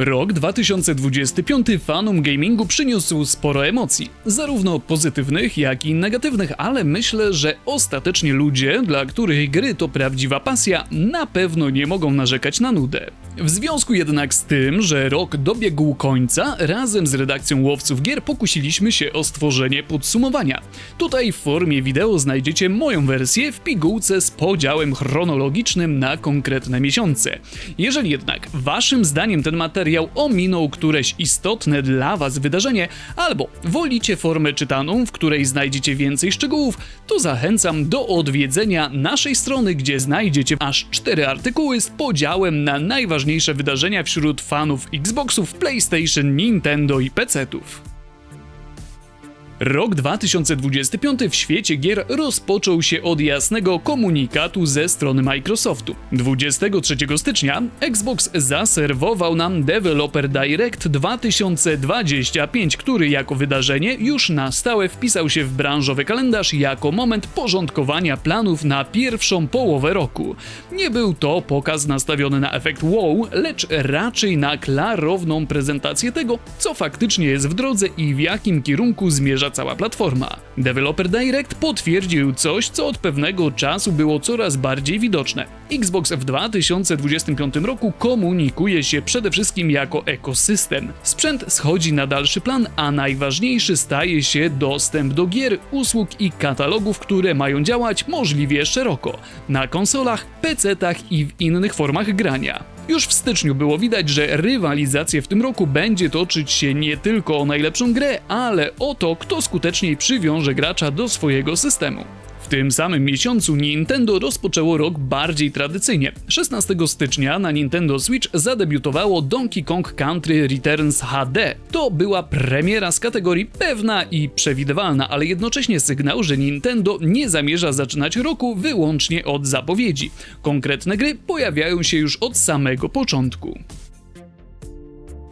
Rok 2025 fanom gamingu przyniósł sporo emocji, zarówno pozytywnych, jak i negatywnych, ale myślę, że ostatecznie ludzie, dla których gry to prawdziwa pasja, na pewno nie mogą narzekać na nudę. W związku jednak z tym, że rok dobiegł końca, razem z redakcją Łowców Gier pokusiliśmy się o stworzenie podsumowania. Tutaj w formie wideo znajdziecie moją wersję w pigułce z podziałem chronologicznym na konkretne miesiące. Jeżeli jednak waszym zdaniem ten materiał ominął któreś istotne dla was wydarzenie, albo wolicie formę czytaną, w której znajdziecie więcej szczegółów, to zachęcam do odwiedzenia naszej strony, gdzie znajdziecie aż cztery artykuły z podziałem na najważniejsze wydarzenia wśród fanów Xboxów, PlayStation, Nintendo i PC-ów. Rok 2025 w świecie gier rozpoczął się od jasnego komunikatu ze strony Microsoftu. 23 stycznia Xbox zaserwował nam Developer Direct 2025, który jako wydarzenie już na stałe wpisał się w branżowy kalendarz jako moment porządkowania planów na pierwszą połowę roku. Nie był to pokaz nastawiony na efekt wow, lecz raczej na klarowną prezentację tego, co faktycznie jest w drodze i w jakim kierunku zmierza cała platforma. Developer Direct potwierdził coś, co od pewnego czasu było coraz bardziej widoczne. Xbox w 2025 roku komunikuje się przede wszystkim jako ekosystem. Sprzęt schodzi na dalszy plan, a najważniejszy staje się dostęp do gier, usług i katalogów, które mają działać możliwie szeroko na konsolach, PC-tach i w innych formach grania. Już w styczniu było widać, że rywalizacja w tym roku będzie toczyć się nie tylko o najlepszą grę, ale o to, kto skuteczniej przywiąże gracza do swojego systemu. Tym samym miesiącu Nintendo rozpoczęło rok bardziej tradycyjnie. 16 stycznia na Nintendo Switch zadebiutowało Donkey Kong Country Returns HD. To była premiera z kategorii pewna i przewidywalna, ale jednocześnie sygnał, że Nintendo nie zamierza zaczynać roku wyłącznie od zapowiedzi. Konkretne gry pojawiają się już od samego początku.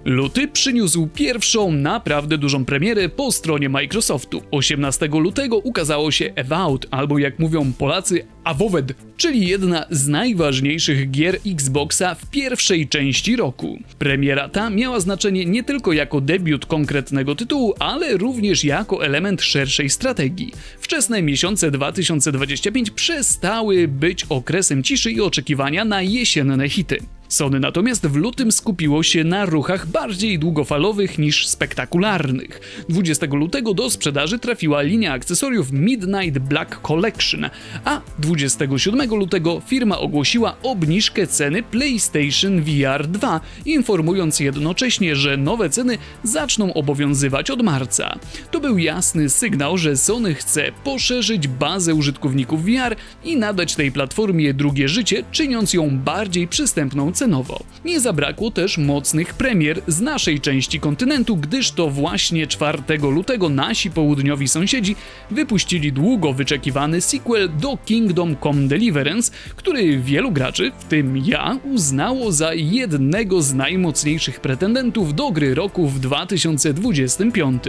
Luty przyniósł pierwszą naprawdę dużą premierę po stronie Microsoftu. 18 lutego ukazało się Avowed, albo jak mówią Polacy, Avowed, czyli jedna z najważniejszych gier Xboxa w pierwszej części roku. Premiera ta miała znaczenie nie tylko jako debiut konkretnego tytułu, ale również jako element szerszej strategii. Wczesne miesiące 2025 przestały być okresem ciszy i oczekiwania na jesienne hity. Sony natomiast w lutym skupiło się na ruchach bardziej długofalowych niż spektakularnych. 20 lutego do sprzedaży trafiła linia akcesoriów Midnight Black Collection, a 27 lutego firma ogłosiła obniżkę ceny PlayStation VR 2, informując jednocześnie, że nowe ceny zaczną obowiązywać od marca. To był jasny sygnał, że Sony chce poszerzyć bazę użytkowników VR i nadać tej platformie drugie życie, czyniąc ją bardziej przystępną cenowo. Nie zabrakło też mocnych premier z naszej części kontynentu, gdyż to właśnie 4 lutego nasi południowi sąsiedzi wypuścili długo wyczekiwany sequel do Kingdom Come Deliverance, który wielu graczy, w tym ja, uznało za jednego z najmocniejszych pretendentów do gry roku w 2025.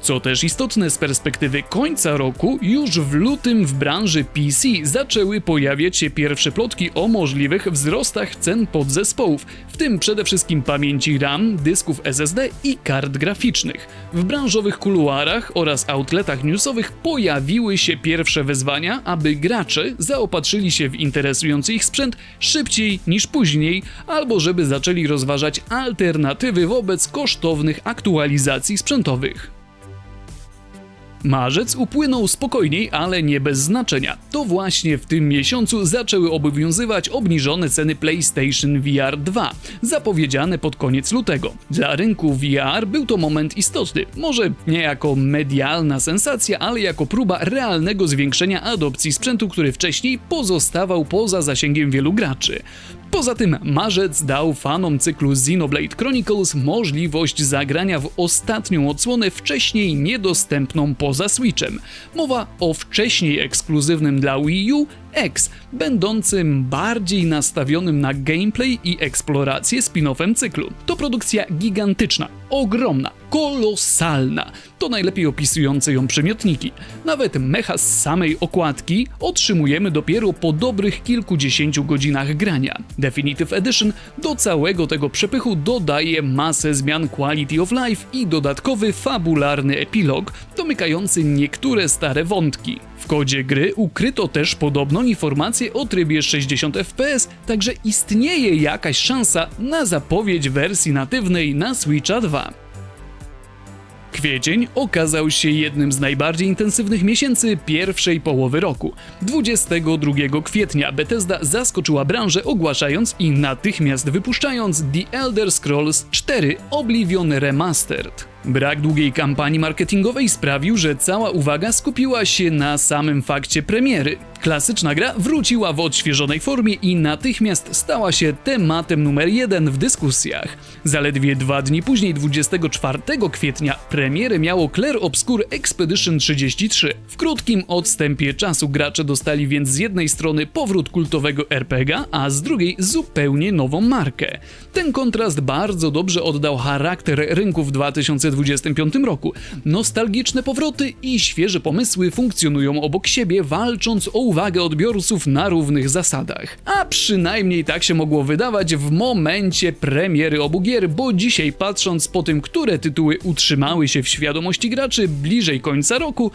Co też istotne z perspektywy końca roku, już w lutym w branży PC zaczęły pojawiać się pierwsze plotki o możliwych wzrostach cen podzespołów, w tym przede wszystkim pamięci RAM, dysków SSD i kart graficznych. W branżowych kuluarach oraz outletach newsowych pojawiły się pierwsze wezwania, aby gracze zaopatrzyli się w interesujący ich sprzęt szybciej niż później, albo żeby zaczęli rozważać alternatywy wobec kosztownych aktualizacji sprzętowych. Marzec upłynął spokojniej, ale nie bez znaczenia. To właśnie w tym miesiącu zaczęły obowiązywać obniżone ceny PlayStation VR 2, zapowiedziane pod koniec lutego. Dla rynku VR był to moment istotny, może nie jako medialna sensacja, ale jako próba realnego zwiększenia adopcji sprzętu, który wcześniej pozostawał poza zasięgiem wielu graczy. Poza tym marzec dał fanom cyklu Xenoblade Chronicles możliwość zagrania w ostatnią odsłonę wcześniej niedostępną poza Switchem. Mowa o wcześniej ekskluzywnym dla Wii U X, będącym bardziej nastawionym na gameplay i eksplorację spin-offem cyklu. To produkcja gigantyczna, ogromna, kolosalna. To najlepiej opisujące ją przymiotniki. Nawet mecha z samej okładki otrzymujemy dopiero po dobrych kilkudziesięciu godzinach grania. Definitive Edition do całego tego przepychu dodaje masę zmian quality of life i dodatkowy fabularny epilog, domykający niektóre stare wątki. W kodzie gry ukryto też podobną informację o trybie 60 fps, także istnieje jakaś szansa na zapowiedź wersji natywnej na Switcha 2. Kwiecień okazał się jednym z najbardziej intensywnych miesięcy pierwszej połowy roku. 22 kwietnia Bethesda zaskoczyła branżę ogłaszając i natychmiast wypuszczając The Elder Scrolls 4 Oblivion Remastered. Brak długiej kampanii marketingowej sprawił, że cała uwaga skupiła się na samym fakcie premiery. Klasyczna gra wróciła w odświeżonej formie i natychmiast stała się tematem numer jeden w dyskusjach. Zaledwie dwa dni później, 24 kwietnia, premierę miało Clair Obscure Expedition 33. W krótkim odstępie czasu gracze dostali więc z jednej strony powrót kultowego RPG, a z drugiej zupełnie nową markę. Ten kontrast bardzo dobrze oddał charakter rynku w 2025 roku. Nostalgiczne powroty i świeże pomysły funkcjonują obok siebie, walcząc o uwagę odbiorców na równych zasadach. A przynajmniej tak się mogło wydawać w momencie premiery obu gier, bo dzisiaj patrząc po tym, które tytuły utrzymały się w świadomości graczy bliżej końca roku,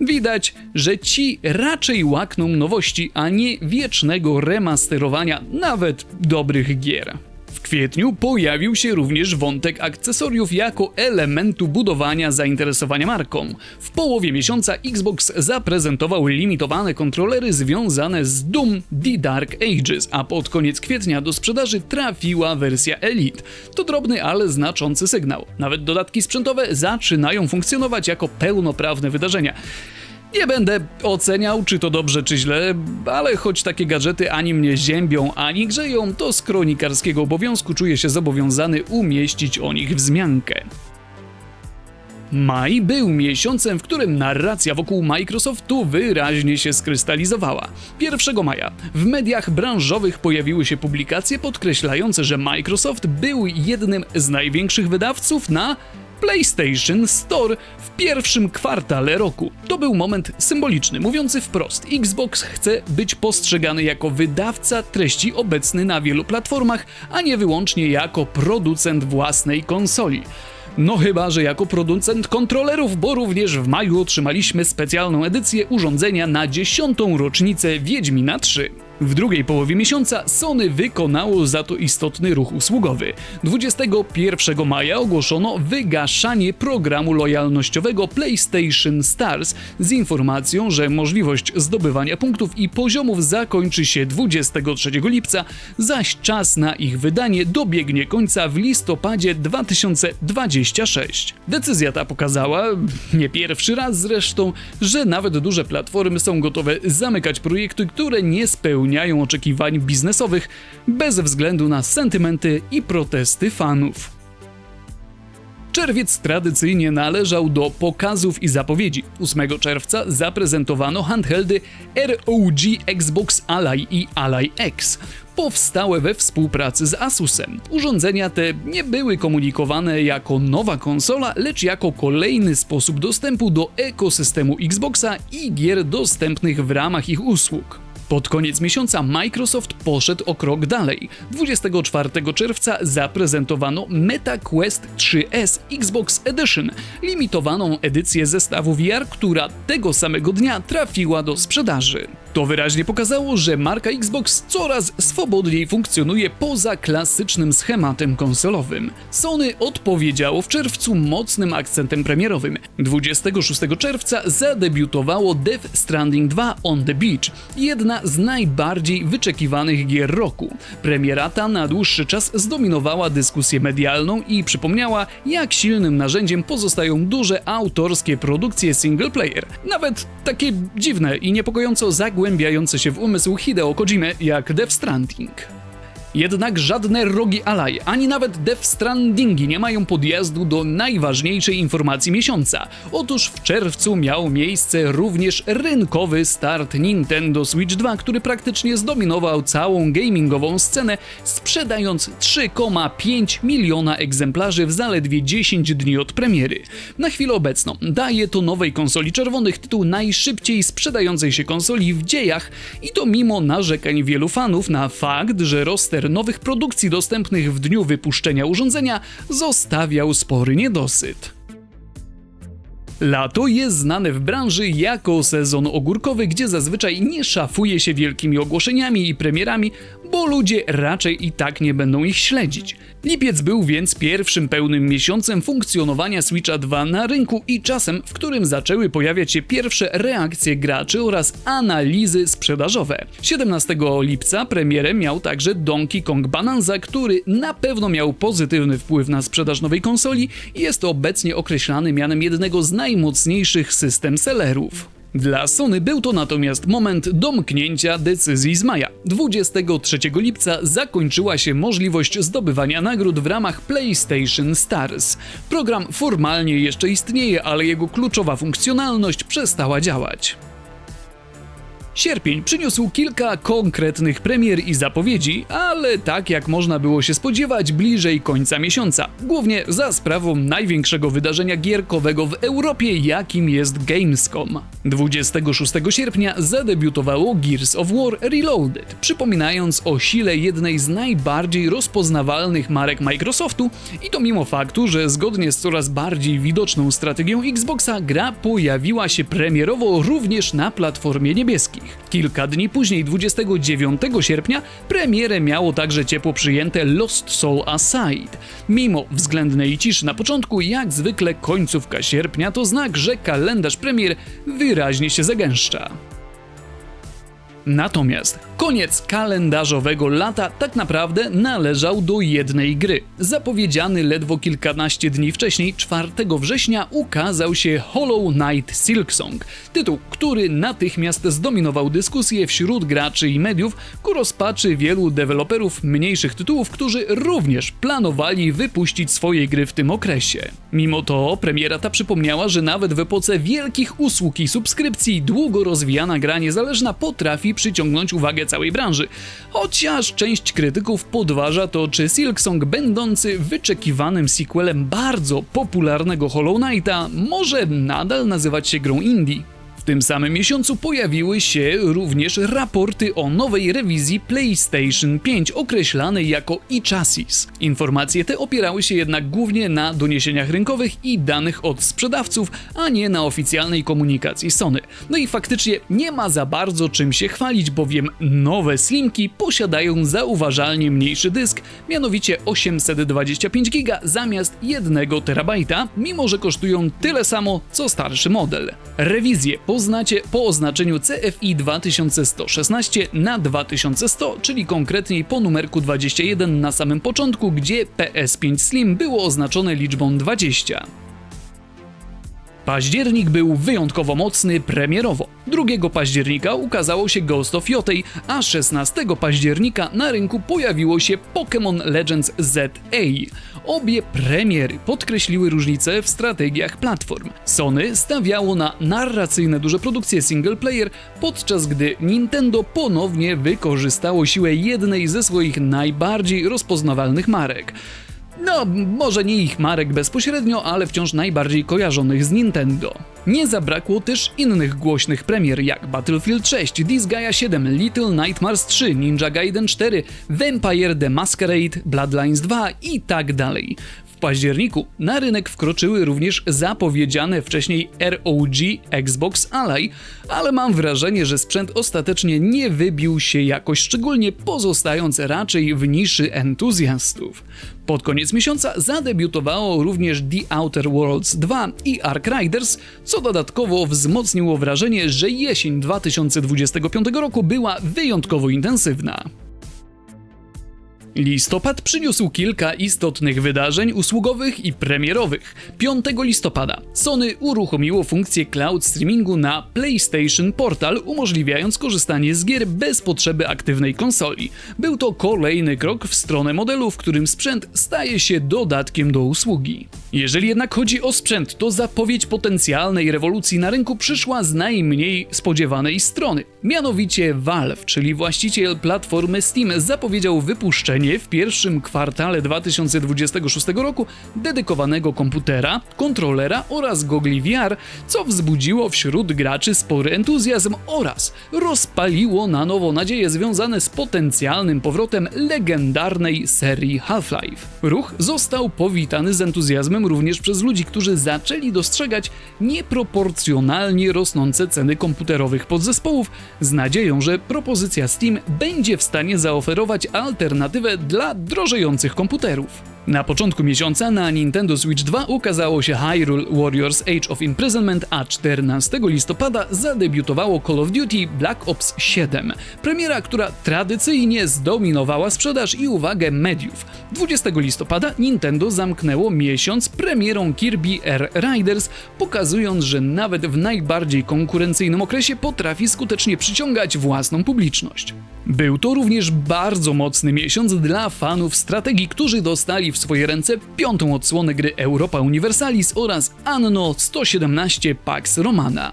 widać, że ci raczej łakną nowości, a nie wiecznego remasterowania nawet dobrych gier. W kwietniu pojawił się również wątek akcesoriów jako elementu budowania zainteresowania marką. W połowie miesiąca Xbox zaprezentował limitowane kontrolery związane z Doom The Dark Ages, a pod koniec kwietnia do sprzedaży trafiła wersja Elite. To drobny, ale znaczący sygnał. Nawet dodatki sprzętowe zaczynają funkcjonować jako pełnoprawne wydarzenia. Nie będę oceniał, czy to dobrze, czy źle, ale choć takie gadżety ani mnie ziębią, ani grzeją, to z kronikarskiego obowiązku czuję się zobowiązany umieścić o nich wzmiankę. Maj był miesiącem, w którym narracja wokół Microsoftu wyraźnie się skrystalizowała. 1 maja w mediach branżowych pojawiły się publikacje podkreślające, że Microsoft był jednym z największych wydawców na PlayStation Store w pierwszym kwartale roku. To był moment symboliczny, mówiący wprost: Xbox chce być postrzegany jako wydawca treści obecny na wielu platformach, a nie wyłącznie jako producent własnej konsoli. No chyba, że jako producent kontrolerów, bo również w maju otrzymaliśmy specjalną edycję urządzenia na dziesiątą rocznicę Wiedźmina 3. W drugiej połowie miesiąca Sony wykonało za to istotny ruch usługowy. 21 maja ogłoszono wygaszanie programu lojalnościowego PlayStation Stars z informacją, że możliwość zdobywania punktów i poziomów zakończy się 23 lipca, zaś czas na ich wydanie dobiegnie końca w listopadzie 2026. Decyzja ta pokazała, nie pierwszy raz zresztą, że nawet duże platformy są gotowe zamykać projekty, które nie spełniają spełniają oczekiwań biznesowych bez względu na sentymenty i protesty fanów. Czerwiec tradycyjnie należał do pokazów i zapowiedzi. 8 czerwca zaprezentowano handheldy ROG Xbox Ally i Ally X, powstałe we współpracy z Asusem. Urządzenia te nie były komunikowane jako nowa konsola, lecz jako kolejny sposób dostępu do ekosystemu Xboxa i gier dostępnych w ramach ich usług. Pod koniec miesiąca Microsoft poszedł o krok dalej. 24 czerwca zaprezentowano MetaQuest 3S Xbox Edition, limitowaną edycję zestawu VR, która tego samego dnia trafiła do sprzedaży. To wyraźnie pokazało, że marka Xbox coraz swobodniej funkcjonuje poza klasycznym schematem konsolowym. Sony odpowiedziało w czerwcu mocnym akcentem premierowym. 26 czerwca zadebiutowało Death Stranding 2 on the Beach, jedna z najbardziej wyczekiwanych gier roku. Premiera ta na dłuższy czas zdominowała dyskusję medialną i przypomniała, jak silnym narzędziem pozostają duże autorskie produkcje single player. Nawet takie dziwne i niepokojąco zagłębiające się w umysł Hideo Kojimy jak Death Stranding. Jednak żadne rogi Alaj, ani nawet Death Strandingi nie mają podjazdu do najważniejszej informacji miesiąca. Otóż w czerwcu miał miejsce również rynkowy start Nintendo Switch 2, który praktycznie zdominował całą gamingową scenę, sprzedając 3,5 miliona egzemplarzy w zaledwie 10 dni od premiery. Na chwilę obecną daje to nowej konsoli czerwonych tytuł najszybciej sprzedającej się konsoli w dziejach i to mimo narzekań wielu fanów na fakt, że roster nowych produkcji dostępnych w dniu wypuszczenia urządzenia zostawiał spory niedosyt. Lato jest znane w branży jako sezon ogórkowy, gdzie zazwyczaj nie szafuje się wielkimi ogłoszeniami i premierami, bo ludzie raczej i tak nie będą ich śledzić. Lipiec był więc pierwszym pełnym miesiącem funkcjonowania Switcha 2 na rynku i czasem, w którym zaczęły pojawiać się pierwsze reakcje graczy oraz analizy sprzedażowe. 17 lipca premierę miał także Donkey Kong Bonanza, który na pewno miał pozytywny wpływ na sprzedaż nowej konsoli i jest obecnie określany mianem jednego z najmocniejszych system sellerów. Dla Sony był to natomiast moment domknięcia decyzji z maja. 23 lipca zakończyła się możliwość zdobywania nagród w ramach PlayStation Stars. Program formalnie jeszcze istnieje, ale jego kluczowa funkcjonalność przestała działać. Sierpień przyniósł kilka konkretnych premier i zapowiedzi, ale tak jak można było się spodziewać, bliżej końca miesiąca. Głównie za sprawą największego wydarzenia gierkowego w Europie, jakim jest Gamescom. 26 sierpnia zadebiutowało Gears of War Reloaded, przypominając o sile jednej z najbardziej rozpoznawalnych marek Microsoftu i to mimo faktu, że zgodnie z coraz bardziej widoczną strategią Xboxa gra pojawiła się premierowo również na platformie niebieskiej. Kilka dni później, 29 sierpnia, premierę miało także ciepło przyjęte Lost Soul Aside. Mimo względnej ciszy na początku, jak zwykle końcówka sierpnia to znak, że kalendarz premier wyraźnie się zagęszcza. Natomiast koniec kalendarzowego lata tak naprawdę należał do jednej gry. Zapowiedziany ledwo kilkanaście dni wcześniej, 4 września, ukazał się Hollow Knight Silksong. Tytuł, który natychmiast zdominował dyskusję wśród graczy i mediów ku rozpaczy wielu deweloperów mniejszych tytułów, którzy również planowali wypuścić swoje gry w tym okresie. Mimo to premiera ta przypomniała, że nawet w epoce wielkich usług i subskrypcji długo rozwijana gra niezależna potrafi przyciągnąć uwagę całej branży. Chociaż część krytyków podważa to, czy Silksong, będący wyczekiwanym sequelem bardzo popularnego Hollow Knighta, może nadal nazywać się grą indie. Tym samym miesiącu pojawiły się również raporty o nowej rewizji PlayStation 5 określanej jako e-chassis. Informacje te opierały się jednak głównie na doniesieniach rynkowych i danych od sprzedawców, a nie na oficjalnej komunikacji Sony. No i faktycznie nie ma za bardzo czym się chwalić, bowiem nowe Slimki posiadają zauważalnie mniejszy dysk, mianowicie 825 GB zamiast 1 TB, mimo że kosztują tyle samo co starszy model. Rewizje poznacie po oznaczeniu CFI 2116 na 2100, czyli konkretniej po numerku 21 na samym początku, gdzie PS5 Slim było oznaczone liczbą 20. Październik był wyjątkowo mocny premierowo. 2 października ukazało się Ghost of Yotei, a 16 października na rynku pojawiło się Pokémon Legends ZA. Obie premiery podkreśliły różnice w strategiach platform. Sony stawiało na narracyjne duże produkcje single player, podczas gdy Nintendo ponownie wykorzystało siłę jednej ze swoich najbardziej rozpoznawalnych marek. No, może nie ich marek bezpośrednio, ale wciąż najbardziej kojarzonych z Nintendo. Nie zabrakło też innych głośnych premier jak Battlefield 6, Disgaea 7, Little Nightmares 3, Ninja Gaiden 4, Vampire the Masquerade, Bloodlines 2 i tak dalej. Październiku na rynek wkroczyły również zapowiedziane wcześniej ROG Xbox Ally, ale mam wrażenie, że sprzęt ostatecznie nie wybił się jakoś szczególnie, pozostając raczej w niszy entuzjastów. Pod koniec miesiąca zadebiutowało również The Outer Worlds 2 i Ark Riders, co dodatkowo wzmocniło wrażenie, że jesień 2025 roku była wyjątkowo intensywna. Listopad przyniósł kilka istotnych wydarzeń usługowych i premierowych. 5 listopada Sony uruchomiło funkcję cloud streamingu na PlayStation Portal, umożliwiając korzystanie z gier bez potrzeby aktywnej konsoli. Był to kolejny krok w stronę modelu, w którym sprzęt staje się dodatkiem do usługi. Jeżeli jednak chodzi o sprzęt, to zapowiedź potencjalnej rewolucji na rynku przyszła z najmniej spodziewanej strony. Mianowicie Valve, czyli właściciel platformy Steam, zapowiedział wypuszczenie w pierwszym kwartale 2026 roku dedykowanego komputera, kontrolera oraz gogli VR, co wzbudziło wśród graczy spory entuzjazm oraz rozpaliło na nowo nadzieje związane z potencjalnym powrotem legendarnej serii Half-Life. Ruch został powitany z entuzjazmem również przez ludzi, którzy zaczęli dostrzegać nieproporcjonalnie rosnące ceny komputerowych podzespołów, z nadzieją, że propozycja Steam będzie w stanie zaoferować alternatywę dla drożejących komputerów. Na początku miesiąca na Nintendo Switch 2 ukazało się Hyrule Warriors Age of Imprisonment, a 14 listopada zadebiutowało Call of Duty Black Ops 7. Premiera, która tradycyjnie zdominowała sprzedaż i uwagę mediów. 20 listopada Nintendo zamknęło miesiąc premierą Kirby Air Riders, pokazując, że nawet w najbardziej konkurencyjnym okresie potrafi skutecznie przyciągać własną publiczność. Był to również bardzo mocny miesiąc dla fanów strategii, którzy dostali w swoje ręce piątą odsłonę gry Europa Universalis oraz Anno 117 Pax Romana.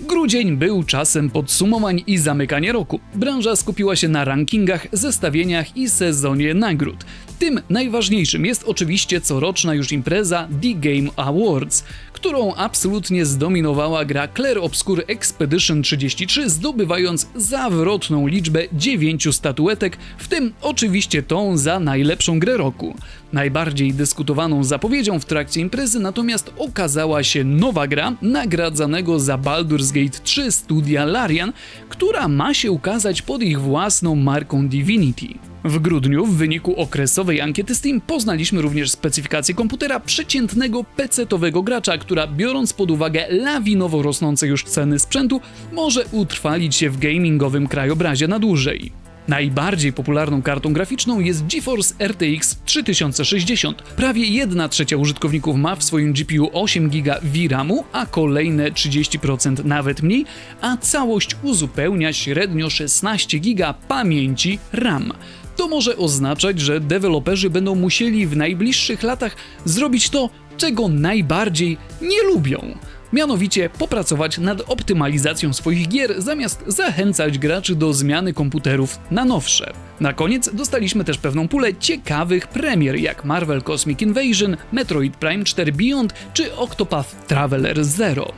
Grudzień był czasem podsumowań i zamykania roku. Branża skupiła się na rankingach, zestawieniach i sezonie nagród. Tym najważniejszym jest oczywiście coroczna już impreza The Game Awards, którą absolutnie zdominowała gra Clair Obscur Expedition 33, zdobywając zawrotną liczbę 9 statuetek, w tym oczywiście tą za najlepszą grę roku. Najbardziej dyskutowaną zapowiedzią w trakcie imprezy natomiast okazała się nowa gra nagradzanego za Baldur's Gate 3 studia Larian, która ma się ukazać pod ich własną marką Divinity. W grudniu, w wyniku okresowej ankiety Steam, poznaliśmy również specyfikację komputera przeciętnego PC-towego gracza, która biorąc pod uwagę lawinowo rosnące już ceny sprzętu, może utrwalić się w gamingowym krajobrazie na dłużej. Najbardziej popularną kartą graficzną jest GeForce RTX 3060. Prawie 1 trzecia użytkowników ma w swoim GPU 8 GB VRAMu, a kolejne 30% nawet mniej, a całość uzupełnia średnio 16 GB pamięci RAM. To może oznaczać, że deweloperzy będą musieli w najbliższych latach zrobić to, czego najbardziej nie lubią. Mianowicie popracować nad optymalizacją swoich gier, zamiast zachęcać graczy do zmiany komputerów na nowsze. Na koniec dostaliśmy też pewną pulę ciekawych premier, jak Marvel Cosmic Invasion, Metroid Prime 4 Beyond czy Octopath Traveler 0.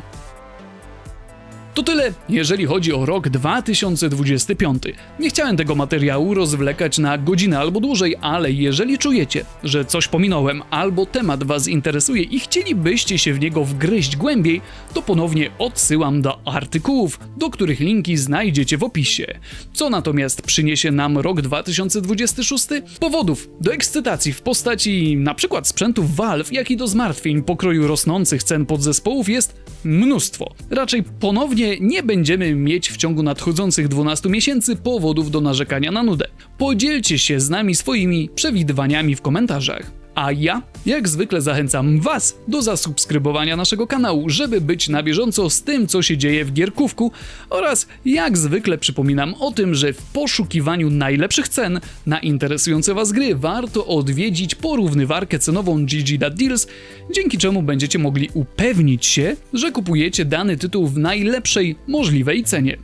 To tyle, jeżeli chodzi o rok 2025. Nie chciałem tego materiału rozwlekać na godzinę albo dłużej, ale jeżeli czujecie, że coś pominąłem albo temat Was interesuje i chcielibyście się w niego wgryźć głębiej, to ponownie odsyłam do artykułów, do których linki znajdziecie w opisie. Co natomiast przyniesie nam rok 2026? Powodów do ekscytacji w postaci np. sprzętów Valve, jak i do zmartwień pokroju rosnących cen podzespołów jest mnóstwo. Raczej ponownie nie będziemy mieć w ciągu nadchodzących 12 miesięcy powodów do narzekania na nudę. Podzielcie się z nami swoimi przewidywaniami w komentarzach. A ja, jak zwykle, zachęcam Was do zasubskrybowania naszego kanału, żeby być na bieżąco z tym, co się dzieje w gierkówku oraz jak zwykle przypominam o tym, że w poszukiwaniu najlepszych cen na interesujące Was gry warto odwiedzić porównywarkę cenową GG.Deals, dzięki czemu będziecie mogli upewnić się, że kupujecie dany tytuł w najlepszej możliwej cenie.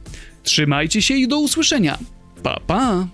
Trzymajcie się i do usłyszenia. Pa pa!